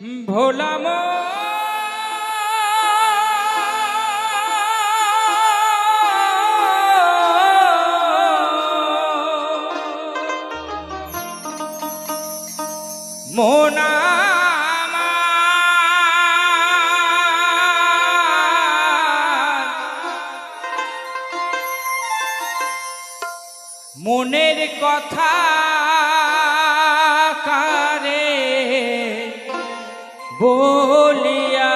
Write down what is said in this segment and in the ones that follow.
ভোলাম মোনা মনের কথা বলিয়া।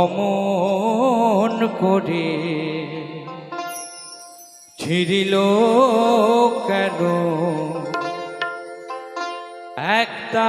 অমন করে ছিড়িল কেন? একটা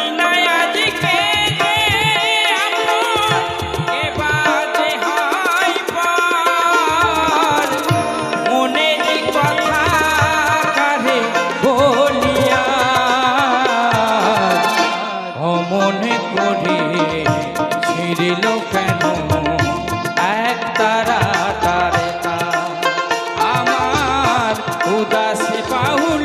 পাহুল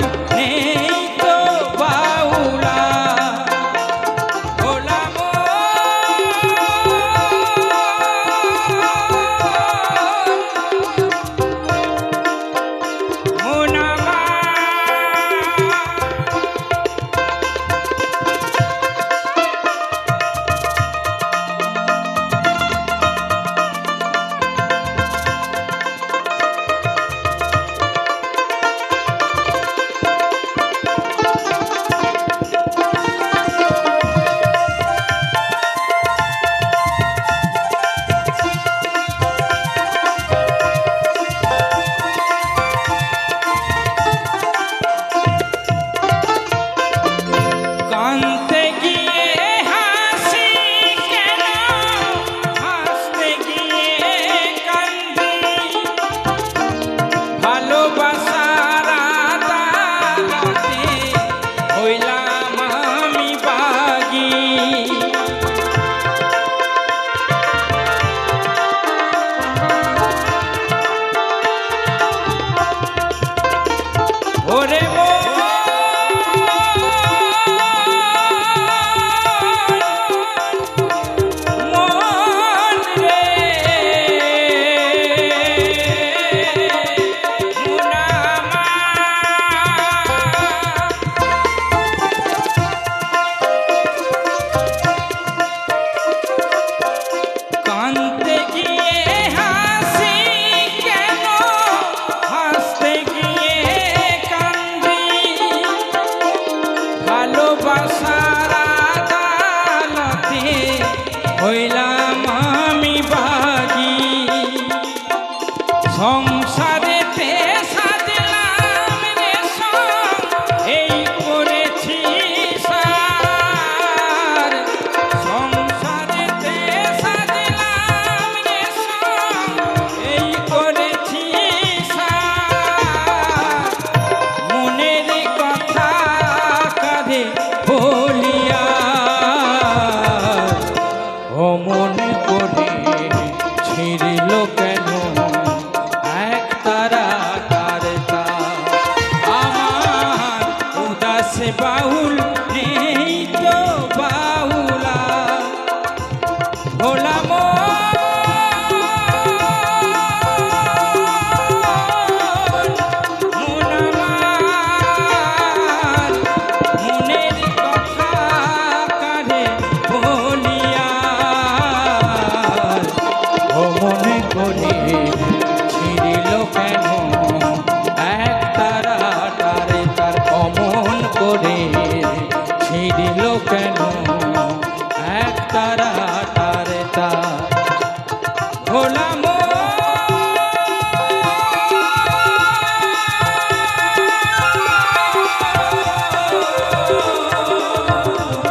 outside. Oh.